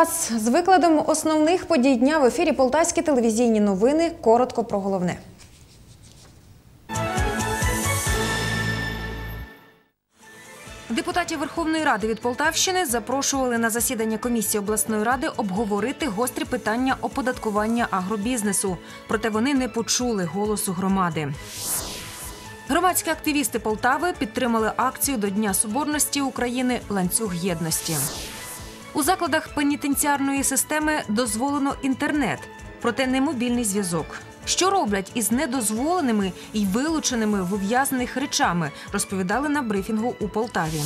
Вас з викладом основних подій дня в ефірі Полтавські телевізійні новини. Коротко про головне. Депутатів Верховної Ради від Полтавщини запрошували на засідання комісії обласної ради обговорити гострі питання оподаткування агробізнесу. Проте вони не почули голосу громади. Громадські активісти Полтави підтримали акцію до Дня Соборності України Ланцюг єдності. У закладах пенітенціарної системи дозволено інтернет, проте не мобільний зв'язок. Що роблять із недозволеними і вилученими в ув'язнених речами, розповідали на брифінгу у Полтаві.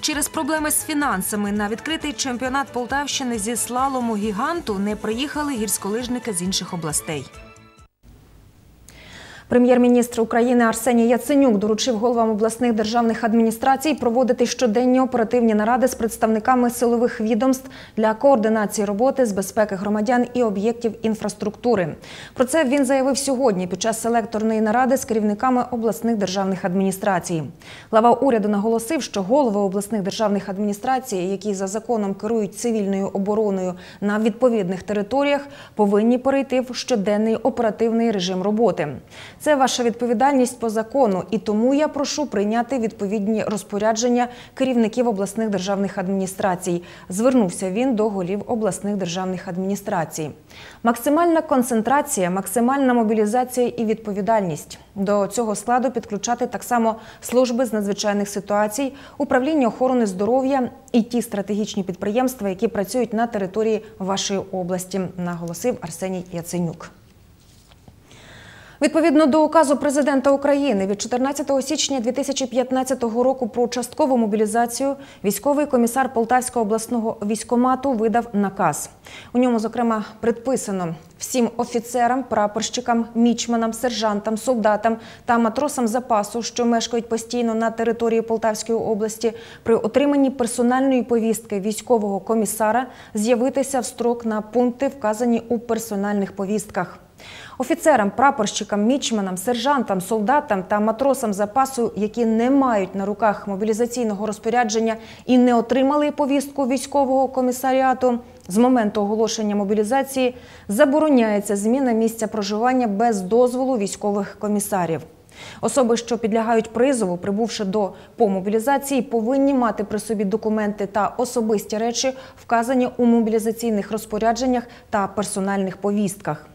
Через проблеми з фінансами на відкритий чемпіонат Полтавщини зі слалому гіганту не приїхали гірськолижники з інших областей. Прем'єр-міністр України Арсеній Яценюк доручив головам обласних державних адміністрацій проводити щоденні оперативні наради з представниками силових відомств для координації роботи з безпеки громадян і об'єктів інфраструктури. Про це він заявив сьогодні під час селекторної наради з керівниками обласних державних адміністрацій. Глава уряду наголосив, що голови обласних державних адміністрацій, які за законом керують цивільною обороною на відповідних територіях, повинні перейти в щоденний оперативний режим роботи. Це ваша відповідальність по закону, і тому я прошу прийняти відповідні розпорядження керівників обласних державних адміністрацій. Звернувся він до голів обласних державних адміністрацій. Максимальна концентрація, максимальна мобілізація і відповідальність. До цього складу підключати так само служби з надзвичайних ситуацій, управління охорони здоров'я і ті стратегічні підприємства, які працюють на території вашої області, наголосив Арсеній Яценюк. Відповідно до указу президента України від 14 січня 2015 року про часткову мобілізацію, військовий комісар Полтавського обласного військомату видав наказ. У ньому, зокрема, предписано всім офіцерам, прапорщикам, мічманам, сержантам, солдатам та матросам запасу, що мешкають постійно на території Полтавської області, при отриманні персональної повістки військового комісара з'явитися в строк на пункти, вказані у персональних повістках. Офіцерам, прапорщикам, мічманам, сержантам, солдатам та матросам запасу, які не мають на руках мобілізаційного розпорядження і не отримали повістку військового комісаріату, з моменту оголошення мобілізації забороняється зміна місця проживання без дозволу військових комісарів. Особи, що підлягають призову, прибувши до по мобілізації, повинні мати при собі документи та особисті речі, вказані у мобілізаційних розпорядженнях та персональних повістках.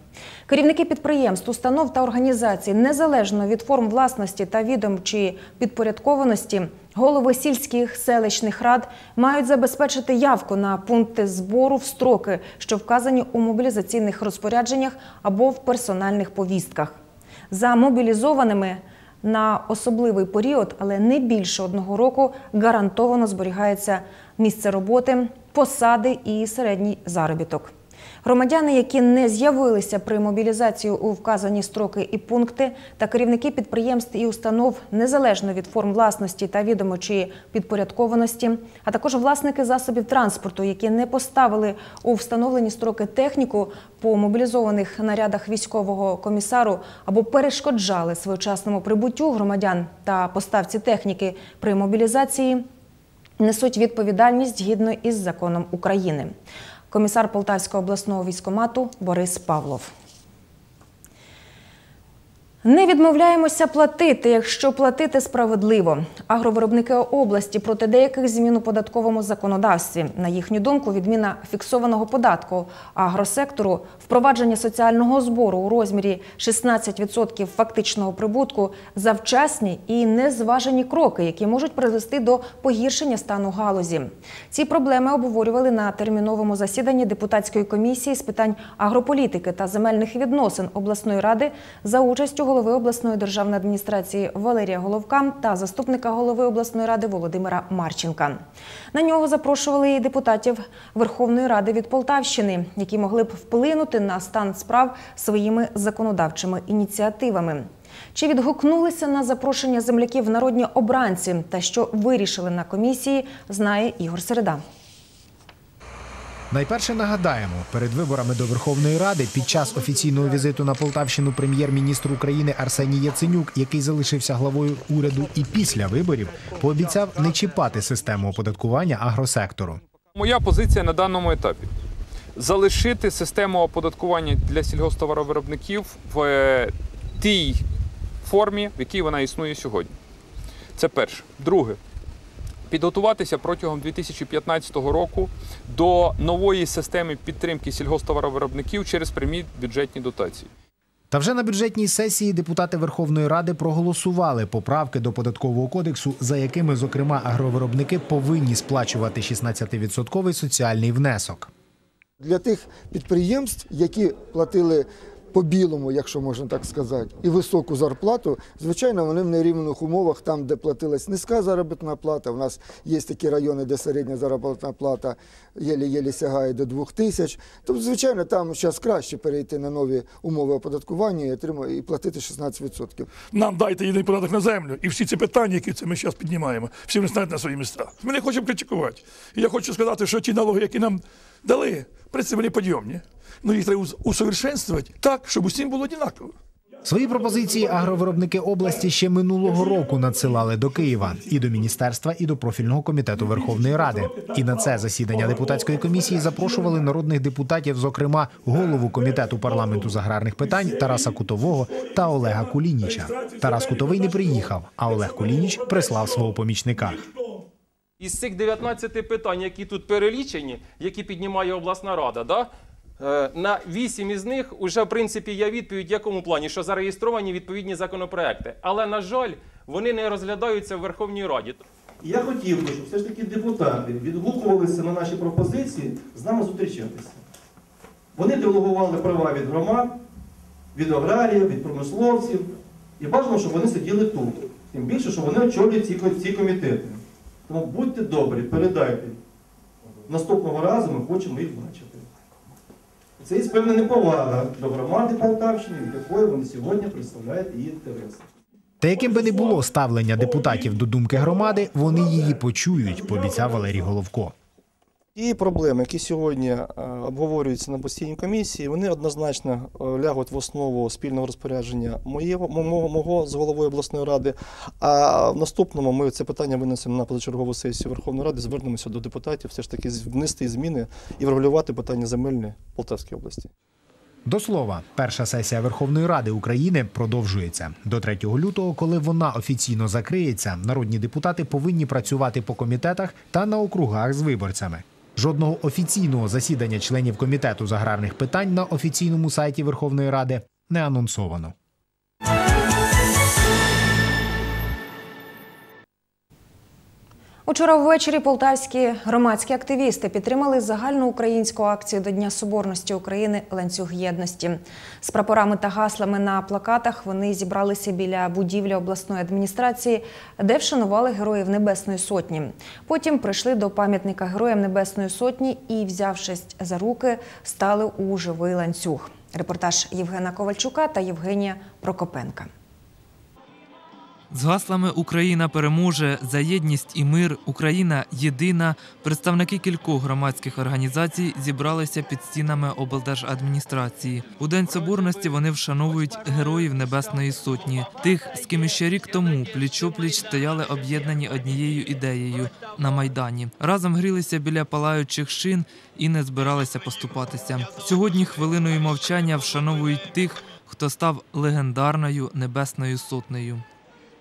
Керівники підприємств, установ та організацій, незалежно від форм власності та відом чи підпорядкованості, голови сільських селищних рад мають забезпечити явку на пункти збору в строки, що вказані у мобілізаційних розпорядженнях або в персональних повістках. За мобілізованими на особливий період, але не більше одного року, гарантовано зберігається місце роботи, посади і середній заробіток. Громадяни, які не з'явилися при мобілізації у вказані строки і пункти, та керівники підприємств і установ незалежно від форм власності та відомочої підпорядкованості, а також власники засобів транспорту, які не поставили у встановлені строки техніку по мобілізованих нарядах військового комісару або перешкоджали своєчасному прибуттю громадян та поставці техніки при мобілізації, несуть відповідальність згідно із законом України комісар Полтавського обласного військомату Борис Павлов. Не відмовляємося платити, якщо платити справедливо. Агровиробники області проти деяких змін у податковому законодавстві. На їхню думку, відміна фіксованого податку агросектору, впровадження соціального збору у розмірі 16% фактичного прибутку, завчасні і незважені кроки, які можуть призвести до погіршення стану галузі. Ці проблеми обговорювали на терміновому засіданні депутатської комісії з питань агрополітики та земельних відносин обласної ради за участю голови обласної державної адміністрації Валерія Головка та заступника голови обласної ради Володимира Марченка. На нього запрошували і депутатів Верховної Ради від Полтавщини, які могли б вплинути на стан справ своїми законодавчими ініціативами. Чи відгукнулися на запрошення земляків народні обранці та що вирішили на комісії, знає Ігор Середа. Найперше нагадаємо, перед виборами до Верховної Ради під час офіційного візиту на Полтавщину прем'єр-міністр України Арсеній Яценюк, який залишився главою уряду і після виборів, пообіцяв не чіпати систему оподаткування агросектору. Моя позиція на даному етапі залишити систему оподаткування для сільгосптоваровиробників в е, тій формі, в якій вона існує сьогодні. Це перше. Друге. Підготуватися протягом 2015 року до нової системи підтримки сільгосптоваровиробників через прямі бюджетні дотації. Та вже на бюджетній сесії депутати Верховної Ради проголосували поправки до податкового кодексу, за якими, зокрема, агровиробники повинні сплачувати 16% соціальний внесок. Для тих підприємств, які платили по білому, якщо можна так сказати, і високу зарплату, звичайно, вони в нерівних умовах, там, де платилась низька заробітна плата. У нас є такі райони, де середня заробітна плата єлі-єлі сягає до 2 тисяч. Тобто, звичайно, там зараз краще перейти на нові умови оподаткування і отримати і платити 16%. Нам дайте єдиний податок на землю. І всі ці питання, які це ми зараз піднімаємо, всі вони стануть на свої місця. Ми не хочемо критикувати. І я хочу сказати, що ті налоги, які нам дали, в принципі, вони підйомні. Ну їх треба усовершенствувати так, щоб усім було однаково. Свої пропозиції агровиробники області ще минулого року надсилали до Києва і до міністерства, і до профільного комітету Верховної Ради. І на це засідання депутатської комісії запрошували народних депутатів, зокрема голову комітету парламенту з аграрних питань Тараса Кутового та Олега Кулініча. Тарас Кутовий не приїхав, а Олег Кулініч прислав свого помічника. Із цих 19 питань, які тут перелічені, які піднімає обласна рада, да? Е, на 8 із них вже, в принципі, є відповідь в якому плані, що зареєстровані відповідні законопроекти. Але, на жаль, вони не розглядаються в Верховній Раді. Я хотів би, щоб все ж таки депутати відгукувалися на наші пропозиції з нами зустрічатися. Вони делегували права від громад, від аграріїв, від промисловців. І бажано, щоб вони сиділи тут. Тим більше, що вони очолюють ці комітети. Тому будьте добрі, передайте. Наступного разу ми хочемо їх бачити. Це є певна неповага до громади Полтавщини, від якої вони сьогодні представляють її інтереси. Та яким би не було ставлення депутатів до думки громади, вони її почують, пообіцяв Валерій Головко. Ті проблеми, які сьогодні е, обговорюються на постійній комісії, вони однозначно е, лягуть в основу спільного розпорядження моєго, мого, мого з головою обласної ради. А в наступному ми це питання винесемо на позачергову сесію Верховної Ради, звернемося до депутатів, все ж таки внести зміни і врегулювати питання земельне в Полтавській області. До слова, перша сесія Верховної Ради України продовжується до 3 лютого. Коли вона офіційно закриється, народні депутати повинні працювати по комітетах та на округах з виборцями. Жодного офіційного засідання членів комітету з аграрних питань на офіційному сайті Верховної Ради не анонсовано. Учора ввечері полтавські громадські активісти підтримали загальну українську акцію до Дня Соборності України ланцюг єдності. З прапорами та гаслами на плакатах вони зібралися біля будівлі обласної адміністрації, де вшанували героїв Небесної Сотні. Потім прийшли до пам'ятника Героям Небесної Сотні і, взявшись за руки, стали у живий ланцюг. Репортаж Євгена Ковальчука та Євгенія Прокопенка. З гаслами Україна переможе за єдність і мир, Україна єдина. Представники кількох громадських організацій зібралися під стінами облдержадміністрації. У день соборності вони вшановують героїв Небесної Сотні, тих, з ким іще рік тому пліч-опліч стояли об'єднані однією ідеєю на майдані. Разом грілися біля палаючих шин і не збиралися поступатися. Сьогодні хвилиною мовчання вшановують тих, хто став легендарною небесною сотнею.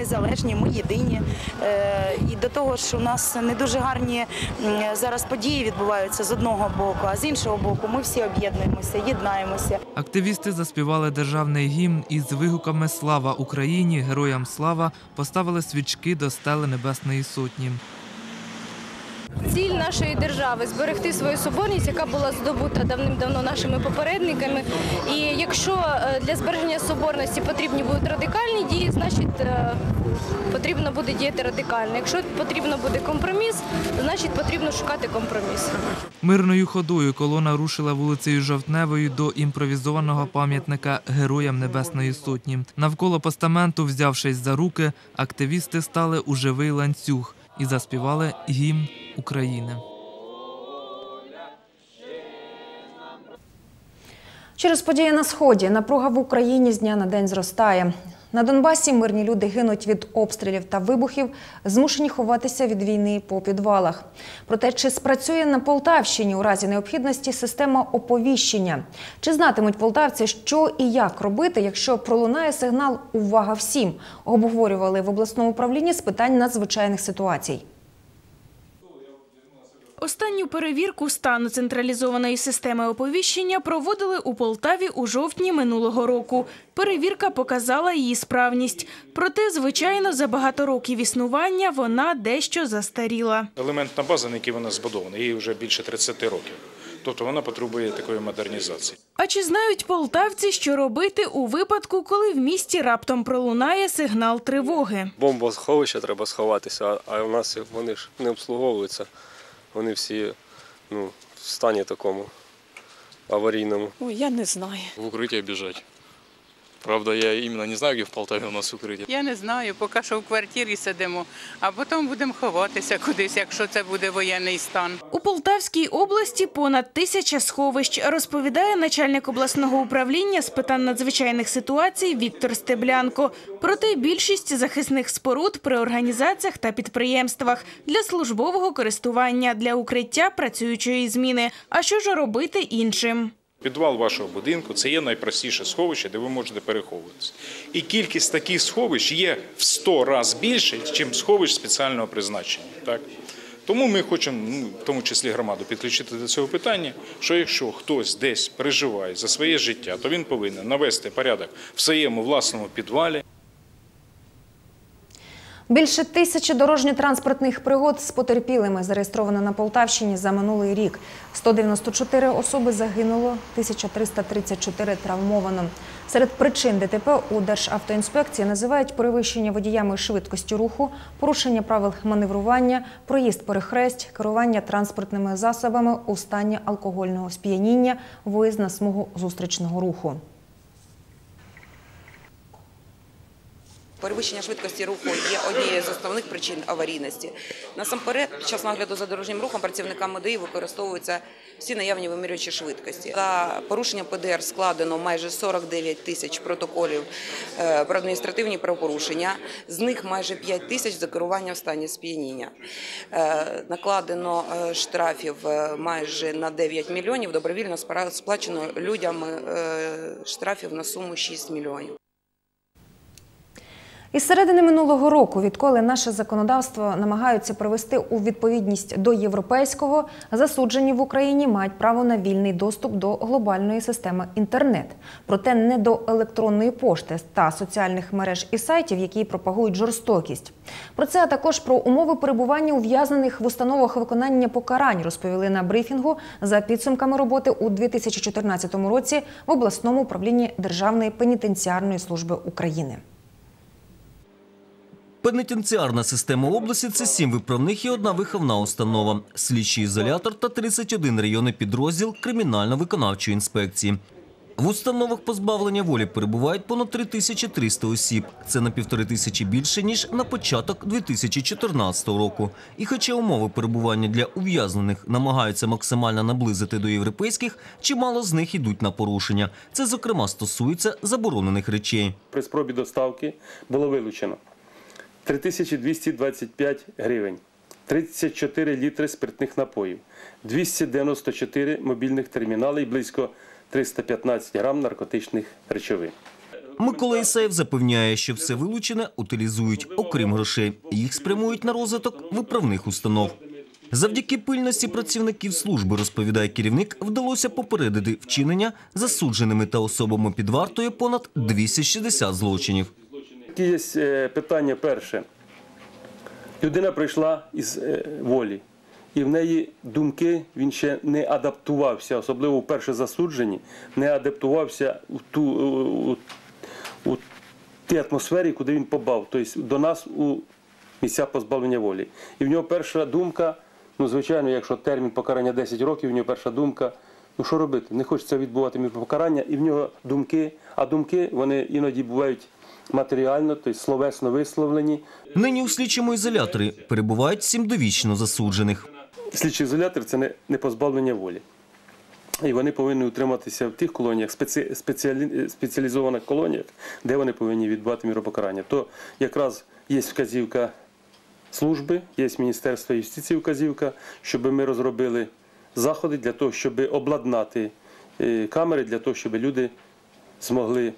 незалежні, ми єдині. Е, І до того ж, у нас не дуже гарні зараз події відбуваються з одного боку, а з іншого боку, ми всі об'єднуємося, єднаємося. Активісти заспівали державний гімн із вигуками Слава Україні! Героям слава! поставили свічки до стели Небесної Сотні. Ціль нашої держави зберегти свою соборність, яка була здобута давним-давно нашими попередниками. І якщо е, для збереження соборності потрібні будуть радикальні дії, значить е, потрібно буде діяти радикально. Якщо потрібно буде компроміс, значить потрібно шукати компроміс. Мирною ходою колона рушила вулицею Жовтневою до імпровізованого пам'ятника Героям Небесної Сотні. Навколо постаменту, взявшись за руки, активісти стали у живий ланцюг і заспівали гімн України. Через події на сході напруга в Україні з дня на день зростає. На Донбасі мирні люди гинуть від обстрілів та вибухів, змушені ховатися від війни по підвалах. Проте чи спрацює на Полтавщині у разі необхідності система оповіщення? Чи знатимуть полтавці, що і як робити, якщо пролунає сигнал Увага всім обговорювали в обласному управлінні з питань надзвичайних ситуацій. Останню перевірку стану централізованої системи оповіщення проводили у Полтаві у жовтні минулого року. Перевірка показала її справність. Проте, звичайно, за багато років існування вона дещо застаріла. Елементна база, на якій вона збудована, їй вже більше 30 років. Тобто вона потребує такої модернізації. А чи знають полтавці, що робити у випадку, коли в місті раптом пролунає сигнал тривоги? бомбосховища треба сховатися, а у нас вони ж не обслуговуються. Вони всі ну, в стані такому аварійному. Ой, я не знаю. В укриття біжать. Правда, я іменно не знаю, як в Полтаві у нас укриття. Я не знаю, поки що в квартирі сидимо, а потім будемо ховатися кудись, якщо це буде воєнний стан. У Полтавській області понад тисяча сховищ, розповідає начальник обласного управління з питань надзвичайних ситуацій Віктор Стеблянко. Проте більшість захисних споруд при організаціях та підприємствах для службового користування, для укриття працюючої зміни. А що ж робити іншим? Підвал вашого будинку це є найпростіше сховище, де ви можете переховуватися. І кількість таких сховищ є в 100 разів більше, ніж сховищ спеціального призначення. Так? Тому ми хочемо, ну, в тому числі громаду, підключити до цього питання, що якщо хтось десь переживає за своє життя, то він повинен навести порядок в своєму власному підвалі. Більше тисячі дорожньо-транспортних пригод з потерпілими зареєстровано на Полтавщині за минулий рік. 194 особи загинуло, 1334 травмовано. Серед причин ДТП у Державтоінспекції називають перевищення водіями швидкості руху, порушення правил маневрування, проїзд перехресть, керування транспортними засобами у стані алкогольного сп'яніння, виїзд на смугу зустрічного руху. Перевищення швидкості руху є однією з основних причин аварійності. Насамперед, під час нагляду за дорожнім рухом працівниками ДАІ використовуються всі наявні вимірювачі швидкості. За порушення ПДР складено майже 49 тисяч протоколів е, про адміністративні правопорушення. З них майже 5 тисяч за керування в стані сп'яніння. Е, Накладено е, штрафів майже на 9 мільйонів. Добровільно сплачено людям штрафів на суму 6 мільйонів. Із середини минулого року, відколи наше законодавство намагаються привести у відповідність до європейського, засуджені в Україні мають право на вільний доступ до глобальної системи інтернет, проте не до електронної пошти та соціальних мереж і сайтів, які пропагують жорстокість. Про це а також про умови перебування ув'язнених в установах виконання покарань розповіли на брифінгу за підсумками роботи у 2014 році в обласному управлінні Державної пенітенціарної служби України. Пенітенціарна система області це сім виправних і одна виховна установа, слідчий ізолятор та 31 районний підрозділ кримінально-виконавчої інспекції. В установах позбавлення волі перебувають понад 3300 осіб. Це на півтори тисячі більше, ніж на початок 2014 року. І хоча умови перебування для ув'язнених намагаються максимально наблизити до європейських, чимало з них йдуть на порушення. Це, зокрема, стосується заборонених речей. При спробі доставки було вилучено 3225 гривень, 34 літри спиртних напоїв, 294 мобільних термінали і близько 315 грам наркотичних речовин. Микола Ісаєв запевняє, що все вилучене утилізують, окрім грошей. Їх спрямують на розвиток виправних установ. Завдяки пильності працівників служби, розповідає керівник, вдалося попередити вчинення засудженими та особами під вартою понад 260 злочинів. Є е, питання перше. Людина прийшла із е, волі, і в неї думки він ще не адаптувався, особливо в перше засудженні, не адаптувався у ту у, у тій атмосфері, куди він побав, тобто до нас у місця позбавлення волі. І в нього перша думка, ну звичайно, якщо термін покарання 10 років, в нього перша думка. Ну що робити? Не хочеться відбувати мені покарання, і в нього думки. А думки вони іноді бувають матеріально, тобто словесно висловлені. Нині у слідчому ізоляторі перебувають сім довічно засуджених. слідчий ізолятор це не, позбавлення волі. І вони повинні утриматися в тих колоніях, спеці, спеціалі, спеціалізованих колоніях, де вони повинні відбувати міропокарання. То якраз є вказівка служби, є Міністерство юстиції вказівка, щоб ми розробили заходи для того, щоб обладнати е, камери, для того, щоб люди змогли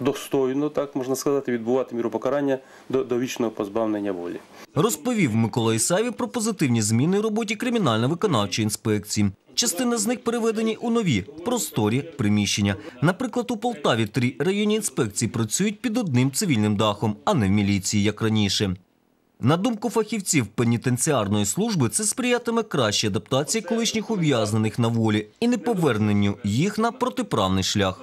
достойно, так можна сказати, відбувати міропокарання до, до вічного позбавлення волі. Розповів Микола Ісаєві про позитивні зміни у роботі кримінально-виконавчої інспекції. Частина з них переведені у нові просторі приміщення. Наприклад, у Полтаві три районні інспекції працюють під одним цивільним дахом, а не в міліції, як раніше. На думку фахівців пенітенціарної служби, це сприятиме кращій адаптації колишніх ув'язнених на волі і неповерненню їх на протиправний шлях.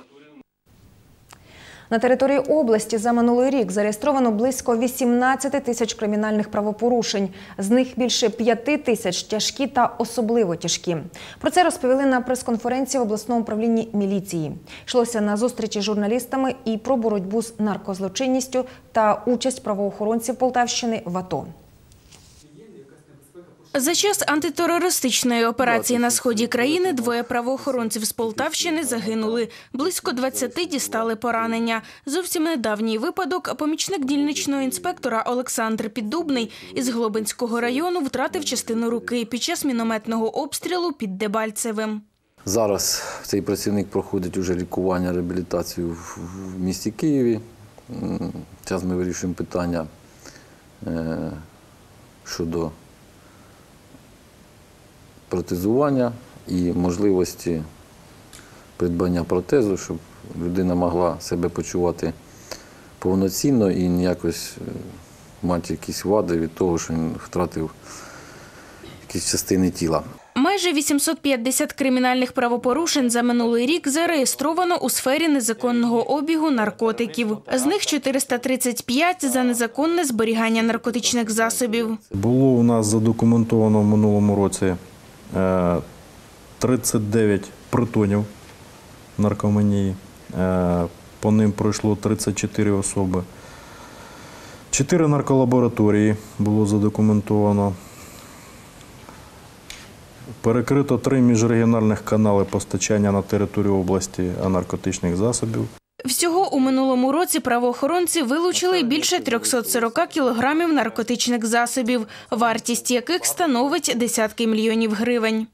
На території області за минулий рік зареєстровано близько 18 тисяч кримінальних правопорушень. З них більше 5 тисяч тяжкі та особливо тяжкі. Про це розповіли на прес-конференції в обласному управлінні міліції. Йшлося на зустрічі з журналістами і про боротьбу з наркозлочинністю та участь правоохоронців Полтавщини в АТО. За час антитерористичної операції на сході країни двоє правоохоронців з Полтавщини загинули. Близько 20 дістали поранення. Зовсім недавній випадок помічник дільничного інспектора Олександр Піддубний із Глобинського району втратив частину руки під час мінометного обстрілу під Дебальцевим. Зараз цей працівник проходить уже лікування, реабілітацію в місті Києві. Зараз ми вирішуємо питання е, щодо протезування і можливості придбання протезу, щоб людина могла себе почувати повноцінно і ніякось е, мати якісь вади від того, що він втратив якісь частини тіла. Майже 850 кримінальних правопорушень за минулий рік зареєстровано у сфері незаконного обігу наркотиків. З них 435 за незаконне зберігання наркотичних засобів. Було у нас задокументовано в минулому році 39 притонів наркоманії. Е, По ним пройшло 34 особи. Чотири нарколабораторії було задокументовано. Перекрито три міжрегіональних канали постачання на територію області наркотичних засобів. Всього у минулому році правоохоронці вилучили більше 340 кілограмів наркотичних засобів, вартість яких становить десятки мільйонів гривень.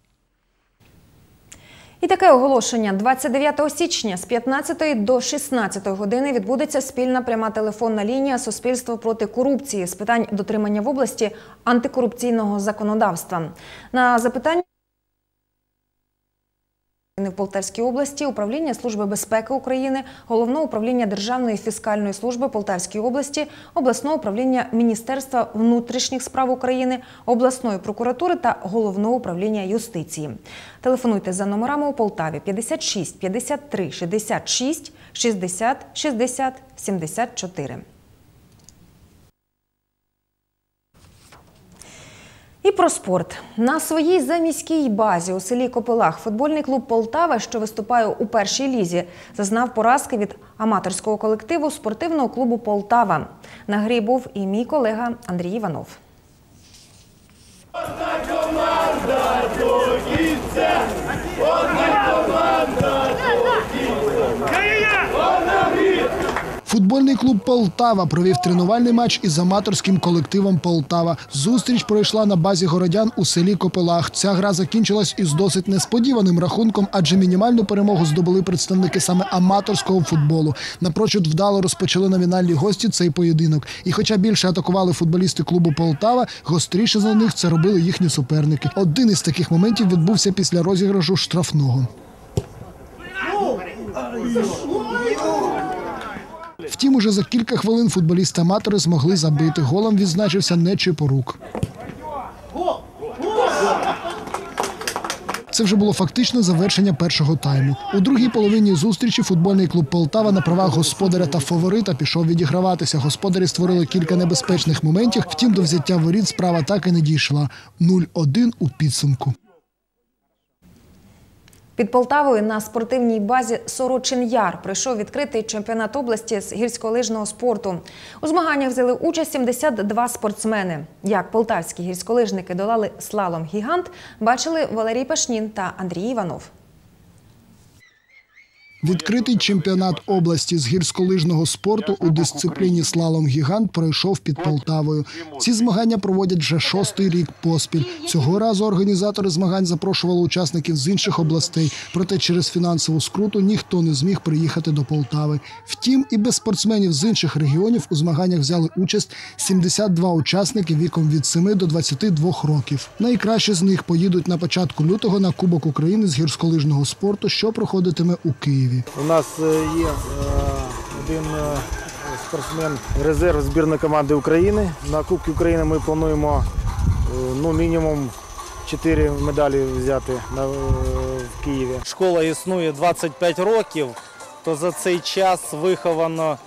І таке оголошення 29 січня з 15 до 16 години відбудеться спільна пряма телефонна лінія Суспільство проти корупції з питань дотримання в області антикорупційного законодавства. На запитання в Полтавській області, управління Служби безпеки України, головного управління Державної фіскальної служби Полтавської області, обласного управління Міністерства внутрішніх справ України, обласної прокуратури та головного управління юстиції. Телефонуйте за номерами у Полтаві 56 53 66 60 60 74. І про спорт на своїй заміській базі у селі Копилах футбольний клуб Полтава, що виступає у першій лізі, зазнав поразки від аматорського колективу спортивного клубу Полтава. На грі був і мій колега Андрій Іванов. Футбольний клуб Полтава провів тренувальний матч із аматорським колективом Полтава. Зустріч пройшла на базі городян у селі Копилах. Ця гра закінчилась із досить несподіваним рахунком, адже мінімальну перемогу здобули представники саме аматорського футболу. Напрочуд вдало розпочали номінальні гості цей поєдинок. І, хоча більше атакували футболісти клубу Полтава, гостріше за них це робили їхні суперники. Один із таких моментів відбувся після розіграшу штрафного. Втім, уже за кілька хвилин футболісти-аматори змогли забити. Голом відзначився Нечипорук. Це вже було фактично завершення першого тайму. У другій половині зустрічі футбольний клуб Полтава на правах господаря та фаворита пішов відіграватися. Господарі створили кілька небезпечних моментів. Втім, до взяття воріт справа так і не дійшла. 0-1 у підсумку. Під Полтавою на спортивній базі Сорочин Яр прийшов відкритий чемпіонат області з гірськолижного спорту. У змаганнях взяли участь 72 спортсмени. Як полтавські гірськолижники долали слалом гігант, бачили Валерій Пашнін та Андрій Іванов. Відкритий чемпіонат області з гірськолижного спорту у дисципліні слалом гігант пройшов під Полтавою. Ці змагання проводять вже шостий рік поспіль. Цього разу організатори змагань запрошували учасників з інших областей. Проте через фінансову скруту ніхто не зміг приїхати до Полтави. Втім, і без спортсменів з інших регіонів у змаганнях взяли участь 72 учасники віком від 7 до 22 років. Найкращі з них поїдуть на початку лютого на Кубок України з гірськолижного спорту, що проходитиме у Києві. У нас е, є е, один е, спортсмен резерв збірної команди України. На Кубки України ми плануємо ну, мінімум 4 медалі взяти на, в Києві. Школа існує 25 років, то за цей час виховано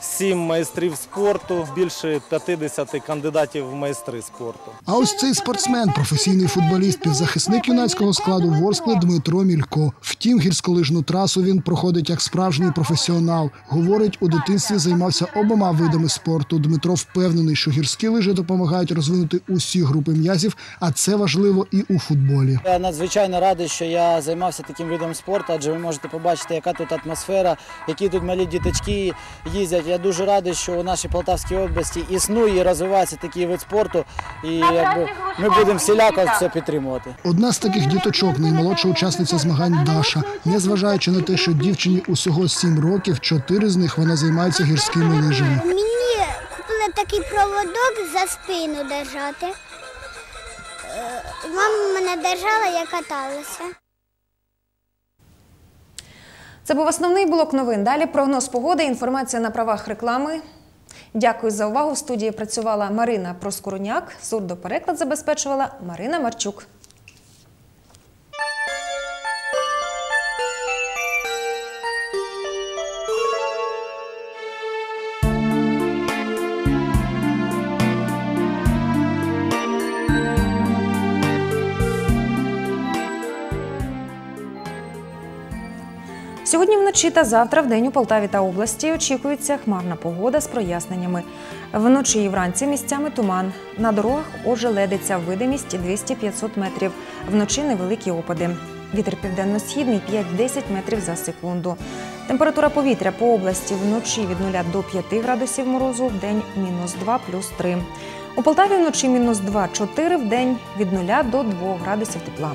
7 майстрів спорту, більше 50 кандидатів в майстри спорту. А ось цей спортсмен, професійний футболіст, півзахисник юнацького складу Ворскли Дмитро Мілько. Втім, гірськолижну трасу він проходить як справжній професіонал. Говорить, у дитинстві займався обома видами спорту. Дмитро впевнений, що гірські лижі допомагають розвинути усі групи м'язів, а це важливо і у футболі. Я надзвичайно радий, що я займався таким видом спорту, адже ви можете побачити, яка тут атмосфера, які тут малі діточки їздять. Я дуже радий, що у нашій Полтавській області існує і розвивається такий вид спорту, і якби ми будемо всіляко це підтримувати. Одна з таких діточок, наймолодша учасниця змагань Даша. Незважаючи на те, що дівчині усього 7 років, чотири з них вона займається гірськими лижами. Мені купили такий проводок за спину держати. Е, Мама мене держала, я каталася. Це був основний блок новин. Далі прогноз погоди, інформація на правах реклами. Дякую за увагу. В студії працювала Марина Проскороняк. Сурдопереклад забезпечувала Марина Марчук. Вночі та завтра в день у Полтаві та області очікується хмарна погода з проясненнями. Вночі і вранці місцями туман. На дорогах ожеледиться видимість 200-500 метрів. Вночі невеликі опади. Вітер південно-східний 5-10 метрів за секунду. Температура повітря по області вночі від 0 до 5 градусів морозу, в день мінус 2 плюс 3. У Полтаві вночі мінус 2-4, в день від 0 до 2 градусів тепла.